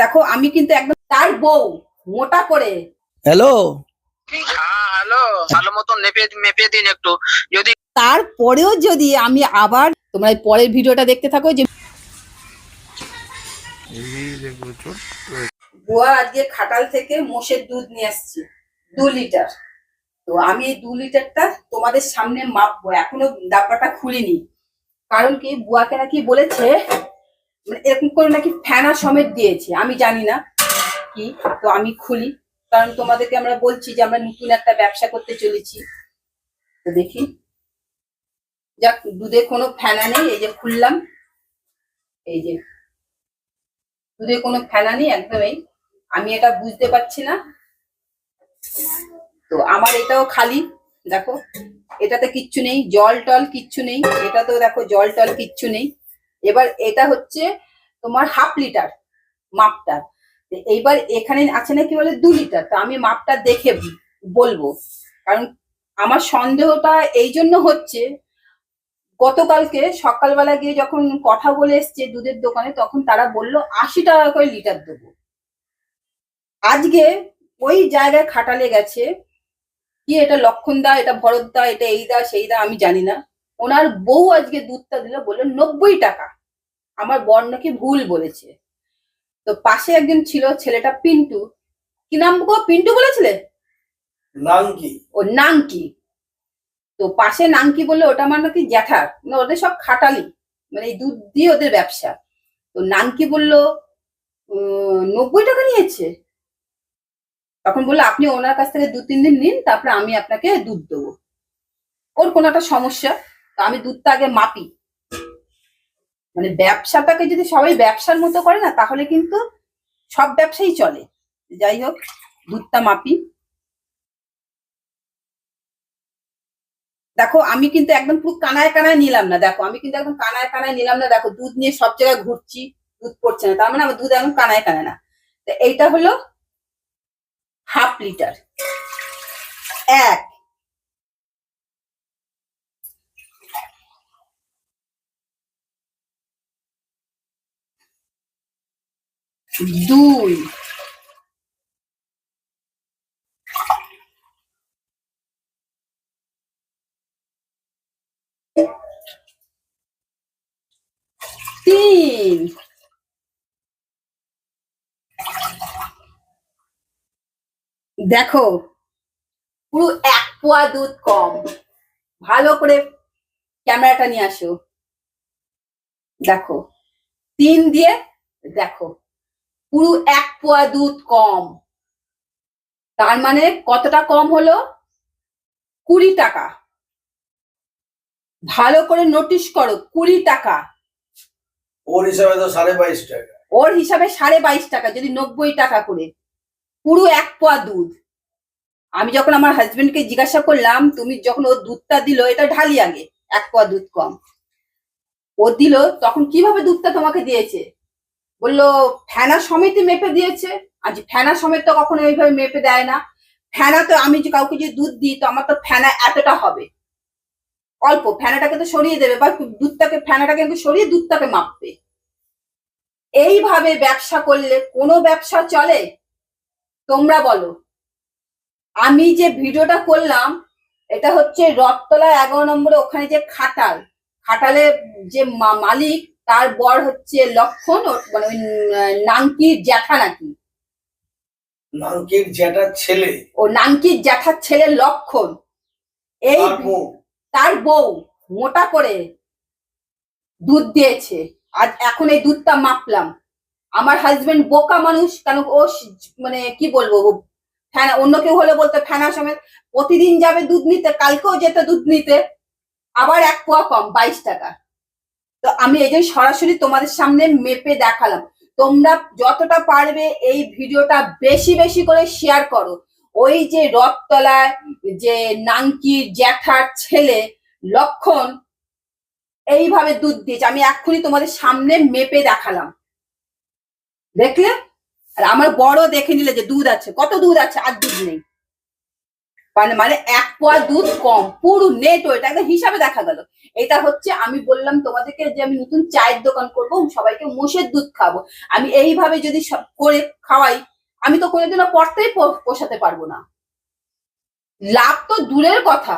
দেখো আমি কিন্তু একদম তার বউ মোটা করে। হ্যালো হ্যাঁ হ্যালো ভালো মতন মেপে মেপে দিন একটু। যদি তারপরেও যদি আমি আবার তোমরা পরের ভিডিওটা দেখতে থাকো যে বুয়া আজকে খাটাল থেকে মোষের দুধ নিয়ে আসছি দু লিটার। তো আমি এই দু লিটারটা তোমাদের সামনে মাপবো এখনও ডাব্বাটা খুলিনি। কারণ কি বুয়াকে নাকি বলেছে এরকম করে নাকি ফেনা সমেত দিয়েছে, আমি জানি না কি, তো আমি খুলি। কারণ তোমাদেরকে আমরা বলছি যে আমরা নতুন একটা ব্যবসা করতে চলেছি। তো দেখি। যাক, দুধে কোনো ফেনা নেই, এই যে খুললাম। এই যে, দুধে কোনো ফেনা নেই একদমই আমি এটা বুঝতে পারছি না। তো আমার এটাও খালি, দেখো। এটাতে কিচ্ছু নেই, জল টল কিচ্ছু নেই। এটাতেও দেখো, জল টল কিচ্ছু নেই। এবার এটা হচ্ছে তোমার হাফ লিটার মাপটা। এইবার এখানে আছে না কি বলে দু লিটার? তো আমি মাপটা দেখে বলব। কারণ আমার সন্দেহটা এই জন্য হচ্ছে, গতকালকে সকালবেলা গিয়ে যখন কথা বলে এসছে দুধের দোকানে, তখন তারা বলল আশি টাকা করে লিটার দেবো। আজকে ওই জায়গায় খাটালে গেছে, কি এটা লক্ষণ দা, এটা ভরত দা, এটা এই দা, সেই দা, আমি জানি না। ওনার বউ আজকে দুধটা দিল বলল নব্বই টাকা। আমার বর নাকি ভুল বলেছে। তো পাশে একজন ছিল ছেলেটা পিন্টু। কি নাম গো? পিন্টু বলেছিলে? নাঙ্কি। ও নাংকি তো পাশে নাংকি বললে ওটা আমার নাকি জ্যাঠার। মানে ওদের সব খাটালি মানে এই দুধ দিয়ে ওদের ব্যবসা। তো নাংকি বলল নব্বই টাকা নিয়েছে? তখন বলল আপনি ওনার কাছ থেকে দু তিন দিন নিন তারপরে আমি আপনাকে দুধ দেবো। ওর কোনো একটা সমস্যা। তো আমি দুধটা আগে মাপি। মানে ব্যবসাটাকে যদি সবাই ব্যবসার মতো করে না, তাহলে কিন্তু সব ব্যবসাই চলে। যাই হোক, দুধটা মাপি। দেখো, আমি কিন্তু একদম পুরো কানায় কানায় নিলাম না। দেখো, আমি কিন্তু একদম কানায় কানায় নিলাম না। দেখো, দুধ নিয়ে সব জায়গায় ঘুরছি, দুধ পড়ছে না। তার মানে আমার দুধ একদম কানায় কানায় না। তো এইটা হলো হাফ লিটার। এক দুই। তিন। দেখো, পুরো এক পোয়া দুধ কম। ভালো করে ক্যামেরাটা নিয়ে আসো। দেখো, তিন দিয়ে দেখো। পুরো এক পোয়া দুধ কম। তার মানে কতটা কম হলো? কুড়ি টাকা। ভালো করে নোটিশ করো কুড়ি টাকা। ওর হিসাবে তো সাড়ে বাইশ টাকা। ওর হিসাবে সাড়ে বাইশ টাকা যদি নব্বই টাকা করে। পুরো এক পোয়া দুধ। আমি যখন আমার হাজবেন্ডকে জিজ্ঞাসা করলাম তুমি যখন ও দুধটা দিল এটা ঢালি আগে এক পোয়া দুধ কম। ও দিল তখন কীভাবে দুধটা তোমাকে দিয়েছে? বলল, ফেনা সমেতই মেপে দিয়েছে। আজ ফেনা সমেত তো কখনো এইভাবে মেপে দেয় না। ফেনা তো আমি যে কাউকে যদি দুধ দিই, তো আমার তো ফেনা এতটা হবে। অল্প, ফেনাটাকে তো সরিয়ে দেবে, বা দুধটাকে, ফেনাটাকে সরিয়ে দুধটাকে মাপবে। এইভাবে ব্যবসা করলে কোনো ব্যবসা চলে? তোমরা বলো। আমি যে ভিডিওটা করলাম, এটা হচ্ছে রথতলা এগারো নম্বরে ওখানে যে খাটাল, খাটালে যে মালিক তার বর হচ্ছে লক্ষণ মানে ওই নাঙ্কির জ্যাঠা নাকি। নাঙ্কির জ্যাঠার ছেলে? ও নাঙ্কির জ্যাঠার ছেলে লক্ষণ। এই তার বউ। মোটা করে দুধ দিয়েছে। আজ এখন এই দুধটা মাপলাম। আমার হাজবেন্ড বোকা মানুষ কেন ও মানে কি বলব ফেনা অন্য কেউ হলে বলতো ফেনা সমেত প্রতিদিন যাবে দুধ নিতে কালকেও যেত দুধ নিতে। আবার এক পোয়া কম বাইশ টাকা। তো আমি এই জন্য সরাসরি তোমাদের সামনে মেপে দেখালাম। তোমরা যতটা পারবে এই ভিডিওটা বেশি বেশি করে শেয়ার করো। ওই যে রথতলায় যে নাঙ্কির জ্যাঠার ছেলে লক্ষণ, এইভাবে দুধ দিয়েছে। আমি এক্ষুনি তোমাদের সামনে মেপে দেখালাম। দেখলে? আর আমার বড় দেখে নিলে যে দুধ আছে, কত দুধ আছে? আর দুধ নেই। মানে মানে এক পোয়া দুধ কম, পুরো নেট ওইটা একদম হিসাবে দেখা গেল। এটা হচ্ছে আমি বললাম তোমাদেরকে যে আমি নতুন চায়ের দোকান করব সবাইকে মোষের দুধ খাব। আমি এইভাবে যদি করে খাওয়াই, আমি তো কোনোদিনও পড়তেই পোষাতে পারব না। লাভ তো দূরের কথা।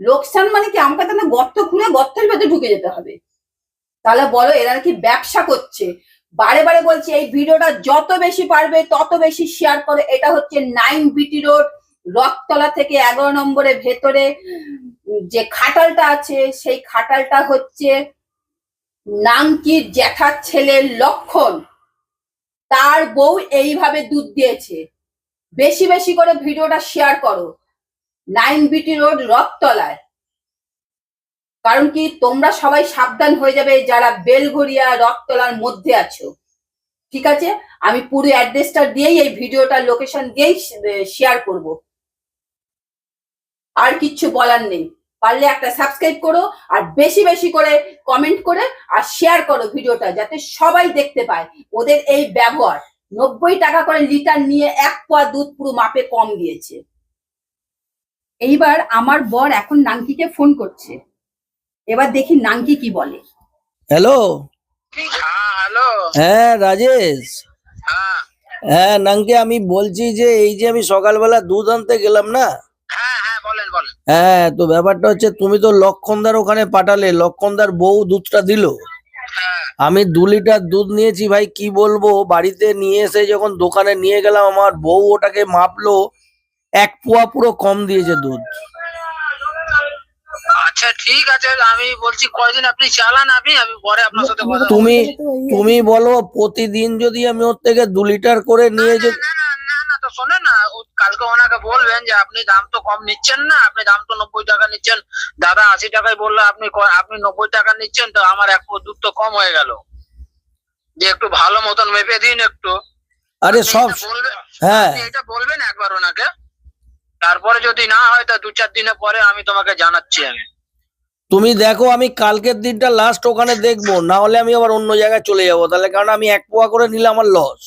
লোকসান মানে কি? আমাকে তাহলে গর্ত খুঁড়ে গর্তের ভেতরে ঢুকে যেতে হবে। তাহলে বলো, এরা কি ব্যবসা করছে? বারে বারে বলছি, এই ভিডিওটা যত বেশি পারবে, তত বেশি শেয়ার করে। এটা হচ্ছে নাইন বিটি রোড। রথতলা থেকে এগারো নম্বরের ভেতরে যে খাটালটা আছে, সেই খাটালটা হচ্ছে নাংকির জ্যাঠার ছেলের লক্ষণ। তার বউ এইভাবে দুধ দিয়েছে। বেশি বেশি করে ভিডিওটা শেয়ার করো। Nine BT road, রথতলায়। কারণ কি? তোমরা সবাই সাবধান হয়ে যাবে যারা বেলঘরিয়া রথতলার মধ্যে আছো। ঠিক আছে? আমি পুরো অ্যাড্রেসটা দিয়েই এই ভিডিওটার লোকেশন দিয়েই শেয়ার করব। আর কিচ্ছু বলার নেই। পারলে একটা সাবস্ক্রাইব করো আর বেশি বেশি করে কমেন্ট করে আর শেয়ার করো ভিডিওটা যাতে সবাই দেখতে পায় ওদের এই ব্যবহার। নব্বই টাকা করে লিটার নিয়ে এক পোয়া দুধ পুরো মাপে কম দিয়েছে। এইবার আমার বর এখন নাঙ্কিকে ফোন করছে। এবার দেখি নাঙ্কি কি বলে। হ্যালো হ্যাঁ হ্যালো হ্যাঁ রাজেশ? হ্যাঁ। হ্যাঁ নাঙ্কে আমি বলছি যে এই যে আমি সকালবেলা দুধ আনতে গেলাম না হ্যাঁ হ্যাঁ বলেন বলেন হ্যাঁ তো ব্যাপারটা হচ্ছে তুমি তো লক্ষণদার ওখানে পাঠালে লক্ষণদার বউ দুধটা দিল। আমি দু লিটার দুধ নিয়েছি ভাই কি বলব? বাড়িতে নিয়ে এসে যখন দোকানে নিয়ে গেলাম আমার বউ ওটাকে মাপলো এক পোয়া পুরো কম দিয়েছে দুধ। আচ্ছা ঠিক আছে আমি বলছি কয়দিন আপনি চালান আপনি আমি পরে আপনার সাথে কথা তুমি তুমি বলো প্রতিদিন যদি আমি ওর থেকে দু লিটার করে নিয়ে না, যে না না না না তো শোনেন না কালকে ওনাকে বলবেন যে আপনি দাম তো কম নিচ্ছেন না আপনি দাম তো নব্বই টাকা নিচ্ছেন। দাদা আশি টাকায় বলল আপনি আপনি নব্বই টাকা নিচ্ছেন তো আমার এক দুধ তো কম হয়ে গেল। যে একটু ভালো মতন মেপে দিন একটু। আরে সব হ্যাঁ। এটা বলবেন একবার ওনাকে। তারপরে যদি না হয় তা দু চার দিনের পরে আমি তোমাকে জানাচ্ছি আমি। তুমি দেখো আমি কালকের দিনটা লাস্ট ওখানে দেখব। না হলে আমি আবার অন্য জায়গায় চলে যাব। তাহলে কারণ আমি এক পোয়া করে নিলে আমার লস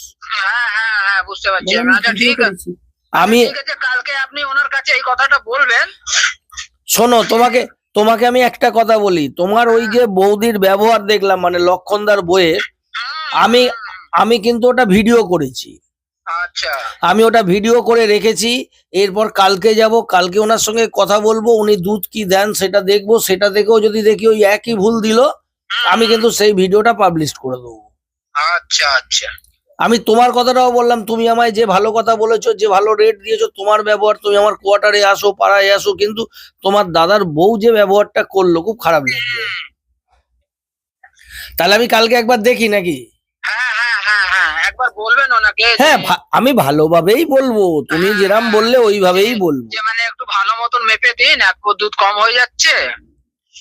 হ্যাঁ বুঝতে পারছি। আচ্ছা ঠিক আছে। আমি কালকে আপনি ওনার কাছে এই কথাটা বলবেন। শোনো তোমাকে তোমাকে আমি একটা কথা বলি। তোমার ওই যে বৌদির ব্যবহার দেখলাম মানে লক্ষণদার বইয়ের আমি- আমি কিন্তু ওটা ভিডিও করেছি। আচ্ছা। আমি ওটা ভিডিও করে রেখেছি। এরপর কালকে যাব কালকে ওনার সঙ্গে কথা বলব। উনি দুধ কি দেন সেটা দেখব। সেটা দেখেও যদি দেখি ওই একই ভুল দিল আমি কিন্তু সেই ভিডিওটা পাবলিশ করে দেবো। আচ্ছা আচ্ছা। আমি তোমার কথাটাও বললাম তুমি আমায় যে ভালো কথা বলেছ যে ভালো রেট দিয়েছ তোমার ব্যবহার তুমি আমার কোয়ার্টারে আসো পাড়ায় আসো কিন্তু তোমার দাদার বউ যে ব্যবহারটা করল খুব খারাপ লাগল। তাহলে আমি কালকে একবার দেখি নাকি? হ্যাঁ হ্যাঁ হ্যাঁ একবার বলবেন ওনাকে হ্যাঁ আমি ভালোভাবেই বলব তুমি যেরাম বললে ওইভাবেই বলব। যে মানে একটু ভালো মতন মেপে দিন এক দুধ কম হয়ে যাচ্ছে।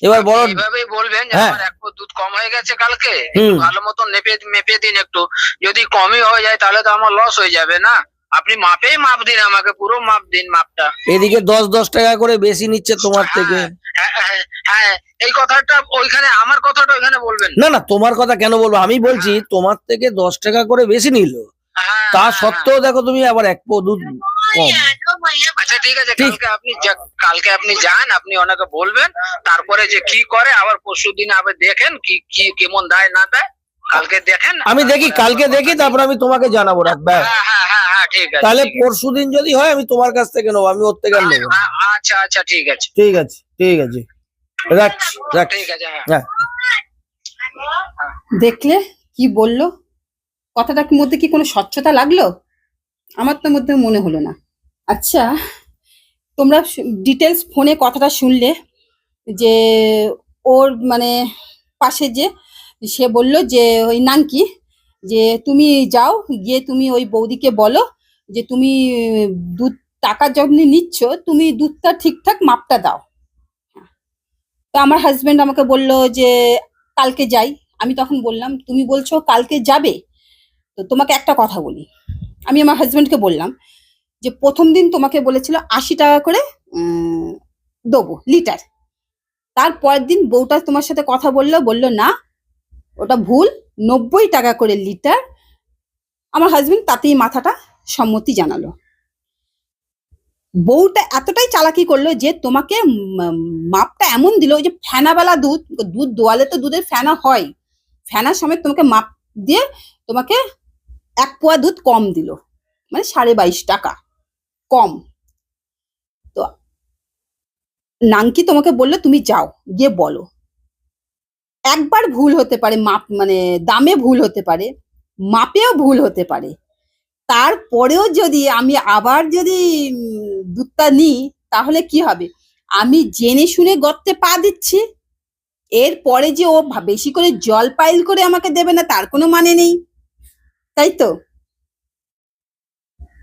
এবার বড় এইভাবেই বলবেন যে হ্যাঁ। আমার এক দুধ কম হয়ে গেছে কালকে। ভালো মতন মেপে মেপে দিন একটু। যদি কমই হয়ে যায় তাহলে তো আমার লস হয়ে যাবে না। আপনি মাপেই মাপ দিন আমাকে পুরো মাপ দিন মাপটা। এদিকে দশ দশ টাকা করে বেশি নিচ্ছে তোমার থেকে। হ্যাঁ, হ্যাঁ, হ্যাঁ এই কথাটা ওইখানে আমার কথাটা ওইখানে বলবেন। না না তোমার কথা কেন বলব? আমি বলছি তোমার থেকে দশ টাকা করে বেশি নিল। হ্যাঁ, তা হ্যাঁ, সত্ত্বেও দেখো তুমি আবার এক পো দুধ কম। আচ্ছা ঠিক আছে। কালকে আপনি কালকে আপনি যান আপনি ওনাকে বলবেন তারপরে যে কি করে আবার পরশু দিন আবার দেখেন কি কি কেমন দেয় না দেয় কালকে দেখেন আমি দেখি কালকে দেখি তারপর আমি তোমাকে জানাব রাখ হ্যাঁ হ্যাঁ হ্যাঁ হ্যাঁ ঠিক তাহলে পরশু দিন যদি হয় আমি তোমার কাছ থেকে নেব আমি ওর থেকে নেব আচ্ছা আচ্ছা ঠিক আছে। ঠিক আছে ঠিক আছে। রাখছি রাখছি ঠিক আছে হ্যাঁ। হ্যাঁ। দেখলে কি বলল? কথাটার মধ্যে কি কোনো স্বচ্ছতা লাগল? আমার তো মধ্যে মনে হলো না। আচ্ছা তোমরা ডিটেলস ফোনে কথাটা শুনলে যে ওর মানে পাশে যে সে বলল যে ওই নাঙ্কি যে তুমি যাও, গিয়ে তুমি ওই বৌদিকে বলো যে তুমি, দুধ, টাকা যখন নিচ্ছ, তুমি দুধটা ঠিকঠাক মাপটা দাও। তো আমার হাজব্যান্ড আমাকে বলল যে কালকে যাই। আমি তখন বললাম, তুমি বলছো কালকে যাবে? তো তোমাকে একটা কথা বলি। আমি আমার হাজব্যান্ডকে বললাম যে, প্রথম দিন তোমাকে বলেছিল আশি টাকা করে দেবো লিটার তার পরের দিন বউটা তোমার সাথে কথা বলল বলল, না, ওটা ভুল, নব্বই টাকা করে লিটার আমার হাজবেন্ড তাতেই মাথাটা সম্মতি জানালো। বউটা এতটাই চালাকি করল যে, তোমাকে মাপটা এমন দিল যে, ফেনাবেলা দুধ দুধ দোয়ালে তো দুধের ফেনা হয়। ফেনার সমেত তোমাকে মাপ দিয়ে তোমাকে এক পোয়া দুধ কম দিল মানে সাড়ে বাইশ টাকা, কম। তো নাঙ্কি তোমাকে বলল, তুমি যাও, গিয়ে বলো। একবার ভুল হতে পারে, মাপ মানে দামে ভুল হতে পারে, মাপেও ভুল হতে পারে। তারপরেও যদি আমি আবার যদি দুধটা নিই, তাহলে কি হবে? আমি জেনে শুনে গর্তে পা দিচ্ছি, এরপরে যে ও বেশি করে জল পাইল করে আমাকে দেবে না, তার কোনো মানে নেই। তাই তো?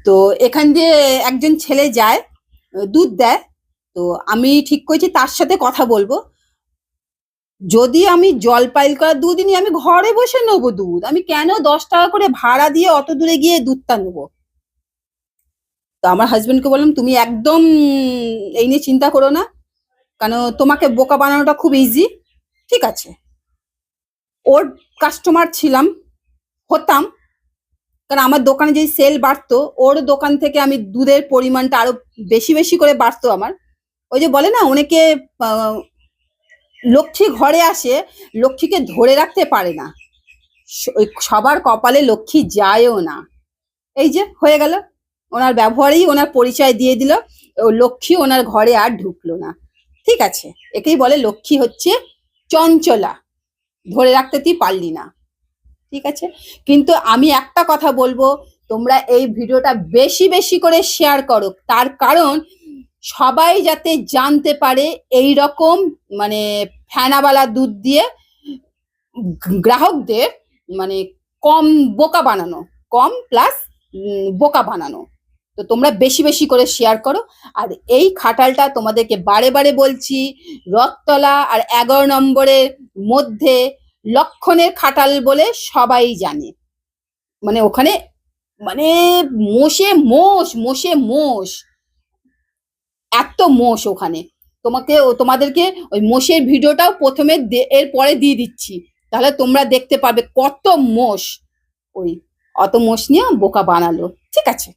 তো এখান দিয়ে একজন ছেলে যায়, দুধ দেয়। তো আমি ঠিক করেছি তার সাথে কথা বলব। যদি আমি জল পাইল করা দুধ নিই আমি ঘরে বসে নেব দুধ, আমি কেন দশ টাকা করে ভাড়া দিয়ে অত দূরে গিয়ে দুধটা নেব? তো আমার হাজবেন্ডকে বললাম, তুমি একদম এই নিয়ে চিন্তা করো না। কেন তোমাকে বোকা বানানোটা খুব ইজি ঠিক আছে? ওর কাস্টমার ছিলাম, হতাম। কারণ আমার দোকানে যেই সেল বাড়তো, ওর দোকান থেকে আমি দুধের পরিমাণটা আরও বেশি বেশি করে বাড়তো আমার। ওই যে বলে না, অনেকে লক্ষ্মী ঘরে আসে, লক্ষ্মীকে ধরে রাখতে পারে না। সবার কপালে লক্ষ্মী যায়ও না। এই যে, হয়ে গেল। ওনার ব্যবহারেই ওনার পরিচয় দিয়ে দিল লক্ষ্মী ওনার ঘরে আর ঢুকলো না। ঠিক আছে, একেই বলে লক্ষ্মী হচ্ছে চঞ্চলা। ধরে রাখতে তুই পারলি না। ঠিক আছে? কিন্তু আমি একটা কথা বলব, তোমরা এই ভিডিওটা বেশি বেশি করে শেয়ার করো। তার কারণ, সবাই যাতে জানতে পারে এই রকম মানে ফেনাওয়ালা দুধ দিয়ে গ্রাহকদের মানে কম বোকা বানানো, কম প্লাস বোকা বানানো। তো তোমরা বেশি বেশি করে শেয়ার করো। আর এই খাটালটা তোমাদেরকে বারে বারে বলছি, রথতলা আর এগারো নম্বরের মধ্যে লক্ষণের খাটাল বলে সবাই জানে। মানে ওখানে মানে মোষে মোষ মোষে মোষ। এত মোষ ওখানে। তোমাকে তোমাদেরকে ওই মোষের ভিডিওটাও প্রথমে এর পরে দিয়ে দিচ্ছি। তাহলে তোমরা দেখতে পাবে কত মোষ। ওই অত মোষ নিয়ে বোকা বানালো। ঠিক আছে?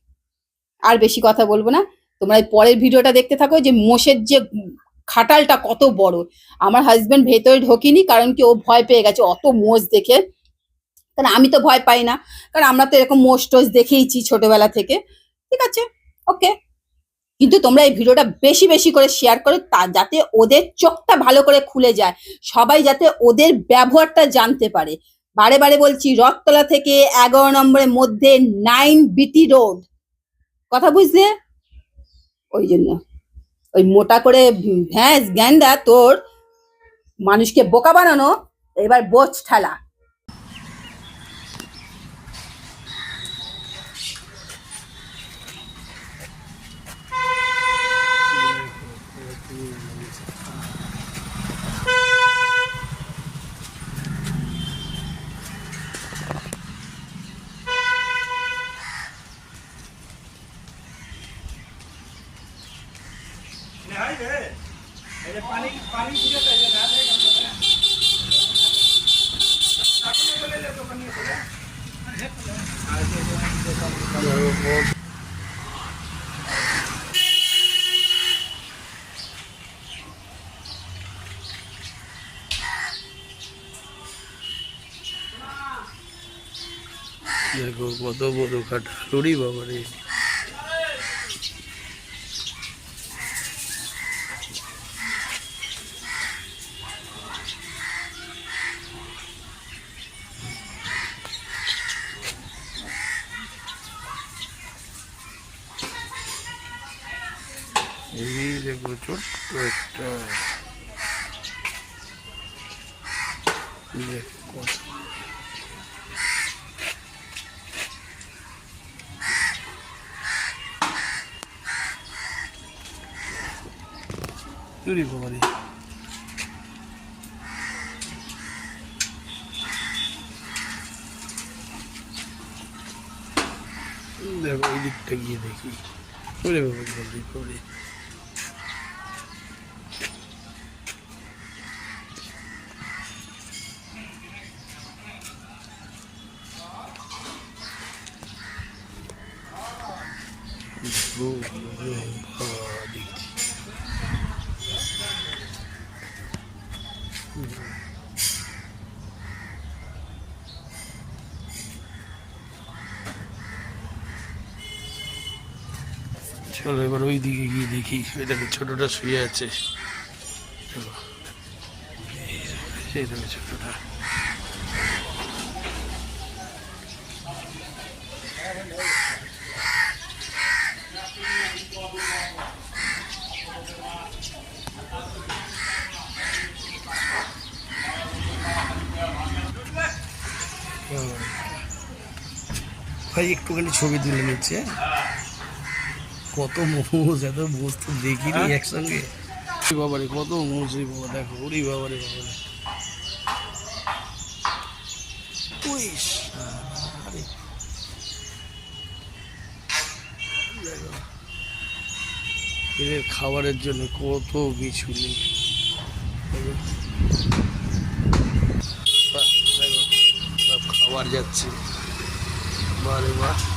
আর বেশি কথা বলব না। তোমরা পরের ভিডিওটা দেখতে থাকো যে মোষের যে খাটালটা কত বড়। আমার হাজবেন্ড ভেতরে ঢোকিনি, কারণ কি ও ভয় পেয়ে গেছে, অত মোষ দেখে। কারণ আমি তো ভয় পাই না, কারণ আমরা তো এরকম মোষ টোষ দেখেইছি ছোটবেলা থেকে। ঠিক আছে ওকে কিন্তু তোমরা এই ভিডিওটা বেশি বেশি করে শেয়ার করো, তা যাতে ওদের চোখটা ভালো করে খুলে যায়, সবাই যাতে ওদের ব্যবহারটা জানতে পারে। বারে বারে বলছি, রথতলা থেকে এগারো নম্বরের মধ্যে নাইন বিটি রোড কথা বুঝলে? ওই জন্য। ওই মোটা করে ভ্যাঁস গ্যান্ডা তোর মানুষকে বোকা বানানো এবার বোঝ ঠালা। দেখো কত বড় খাটাল ওরে বাবা রে এই দেখো ছোট্ট একটা দেখো কত চুরি বাবারি দেখো ওই দিকটা গিয়ে দেখি ওরে বাবা জলদি করে দেখছি চলো এবার ওই দিকে গিয়ে দেখি এটাকে ছোটটা শুয়ে আছে। চলো ছোটটা। ভাই একটুখানি ছবি তুলে নিচ্ছে। কত মোমোজ এত বস্তু দেখিনি একসঙ্গে। ওরে বাবারে কত মোমোজ বাবা দেখো ওরে বাবারে বাবারে। এদের খাবারের জন্য কত কিছু নেই। খাবার যাচ্ছে। বারে বাহ